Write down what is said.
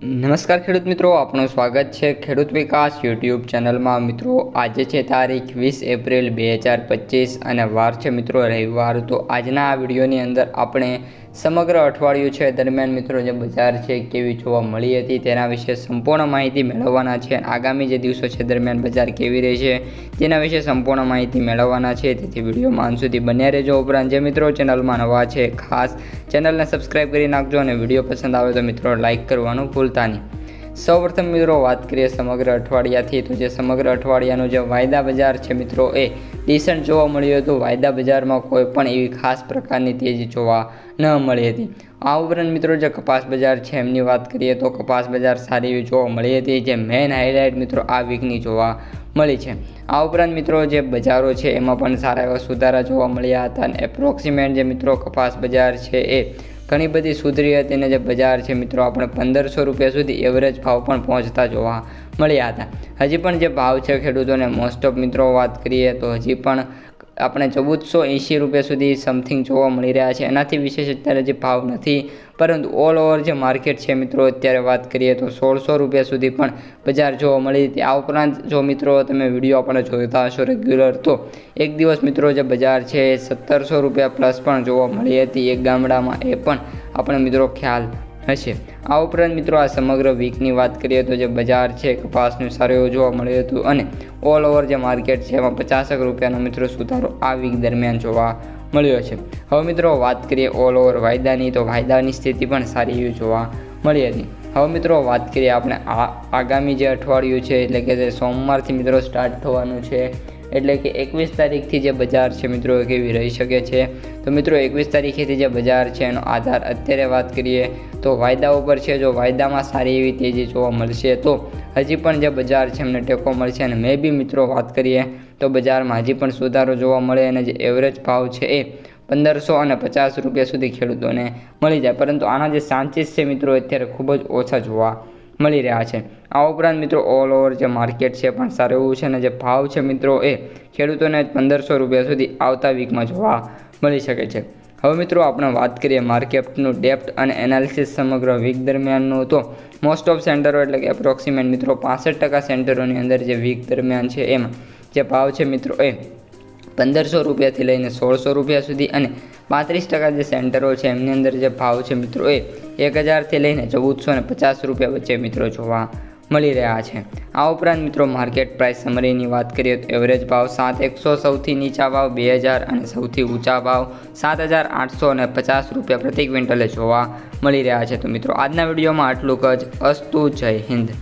નમસ્કાર ખેડૂત મિત્રો, આપનું સ્વાગત છે ખેડૂત વિકાસ યુટ્યુબ ચેનલમાં. મિત્રો, આજે છે તારીખ વીસ એપ્રિલ બે હજાર પચીસ અને વાર છે મિત્રો રવિવાર. તો આજના આ વિડીયોની અંદર આપણે સમગ્ર અઠવાડિયું છે દરમિયાન મિત્રો જે બજાર છે, કેવી જોવા મળી હતી તેના વિશે સંપૂર્ણ માહિતી મેળવવાના છે. આગામી જે દિવસો છે દરમિયાન બજાર કેવી રહેશે તેના વિશે સંપૂર્ણ માહિતી મેળવવાના છે. તેથી વિડીયોમાં અંત સુધી બન્યા રહેજો ઉપરાંત જે મિત્રો ચેનલમાં નવા છે, ખાસ ચેનલને સબસ્ક્રાઈબ કરી નાખજો અને વીડિયો પસંદ આવે તો મિત્રો લાઇક કરવાનું ભૂલતા નહીં. સૌપ્રથમ મિત્રો વાત કરીએ સમગ્ર અઠવાડિયાથી. તો જે સમગ્ર અઠવાડિયાનું જે વાયદા બજાર છે મિત્રો એ ડિસન્ટ જોવા મળ્યું હતું. વાયદા બજારમાં કોઈ પણ એવી ખાસ પ્રકારની તેજી જોવા ન મળી હતી. આ ઉપરાંત મિત્રો જે કપાસ બજાર છે, એમની વાત કરીએ તો કપાસ બજાર સારી એવી જોવા મળી હતી. જે મેઇન હાઇલાઇટ મિત્રો આ વીકની જોવા મળી છે. આ ઉપરાંત મિત્રો જે બજારો છે, એમાં પણ સારા એવા સુધારા જોવા મળ્યા હતા અને એપ્રોક્સિમેટ જે મિત્રો કપાસ બજાર છે એ ઘણી બધી સુધરી હતી અને જે બજાર છે મિત્રો, આપણે પંદરસો રૂપિયા સુધી એવરેજ ભાવ પણ પહોંચતા જોવા મળ્યા હતા. હજી પણ જે ભાવ છે ખેડૂતોને મોસ્ટ ઓફ મિત્રો વાત કરીએ તો હજી પણ આપણે ચૌદસો એંશી રૂપિયા સુધી સમથિંગ જોવા મળી રહ્યા છે. એનાથી વિશેષ અત્યારે જે ભાવ નથી, પરંતુ ઓલ ઓવર જે માર્કેટ છે મિત્રો, અત્યારે વાત કરીએ તો સોળસો રૂપિયા સુધી પણ બજાર જોવા મળી હતી. આ ઉપરાંત જો મિત્રો તમે વીડિયો આપણે જોતા હશો રેગ્યુલર તો એક દિવસ મિત્રો જે બજાર છે સત્તરસો રૂપિયા પ્લસ પણ જોવા મળી હતી. એક ગામડામાં એ પણ આપણે મિત્રો ખ્યાલ હશે. આ ઉપરાંત મિત્રો આ સમગ્ર વીકની વાત કરીએ તો જે બજાર છે, કપાસનું સારું એવું જોવા મળ્યું હતું અને ઓલ ઓવર જે માર્કેટ છે, એમાં પચાસક રૂપિયાનો મિત્રો સુધારો આ વીક દરમિયાન જોવા મળ્યો છે. હવે મિત્રો વાત કરીએ ઓલ ઓવર વાયદાની, તો વાયદાની સ્થિતિ પણ સારી એવી જોવા મળી હતી. હવે મિત્રો વાત કરીએ આપણે આ આગામી જે અઠવાડિયું છે, એટલે કે જે સોમવારથી મિત્રો સ્ટાર્ટ થવાનું છે એટલે કે એકવીસ તારીખથી જે બજાર છે મિત્રો કેવી રહી શકે છે? તો મિત્રો એકવીસ તારીખેથી જે બજાર છે એનો આધાર અત્યારે વાત કરીએ તો વાયદા ઉપર છે. જો વાયદામાં સારી એવી તેજી જોવા મળશે તો હજી પણ જે બજાર છે એમને ટેકો મળશે અને મે બી મિત્રો વાત કરીએ તો બજારમાં હજી પણ સુધારો જોવા મળે અને જે એવરેજ ભાવ છે એ પંદરસો અને પચાસ રૂપિયા સુધી ખેડૂતોને મળી જાય. પરંતુ આના જે ચાન્સીસ છે મિત્રો અત્યારે ખૂબ જ ઓછા જોવા મળી રહ્યા છે. આ ઉપરાંત મિત્રો ઓલ ઓવર જે માર્કેટ છે પણ સારું એવું છે અને જે ભાવ છે મિત્રો એ ખેડૂતોને પંદરસો રૂપિયા સુધી આવતા વીકમાં જોવા મળી શકે છે. હવે મિત્રો, આપણે વાત કરીએ માર્કેટનું ડેપ્થ અને એનાલિસિસ સમગ્ર વીક દરમિયાનનું. તો મોસ્ટ ઓફ સેન્ટરો એટલે કે એપ્રોક્સિમેટ મિત્રો, પાસઠ ટકા સેન્ટરોની અંદર જે વીક દરમિયાન છે એમાં જે ભાવ છે મિત્રો એ પંદરસો રૂપિયાથી લઈને સોળસો રૂપિયા સુધી અને પાંત્રીસ ટકા જે સેન્ટરો છે એમની અંદર જે ભાવ છે મિત્રો એ એક હજારથી લઈને ચૌદસો ને પચાસ રૂપિયા વચ્ચે મિત્રો જોવા મળી રહ્યા છે. આ ઉપરાંત મિત્રો માર્કેટ પ્રાઇસ સમરીની વાત કરીએ તો એવરેજ ભાવ સાત, એકસો સૌથી નીચા ભાવ બે હજાર અને સૌથી ઊંચા ભાવ સાત હજાર આઠસો અને પચાસ રૂપિયા પ્રતિ ક્વિન્ટલે જોવા મળી રહ્યા છે. તો મિત્રો આજના વિડીયોમાં આટલું જ. અસ્તુ, જય હિન્દ.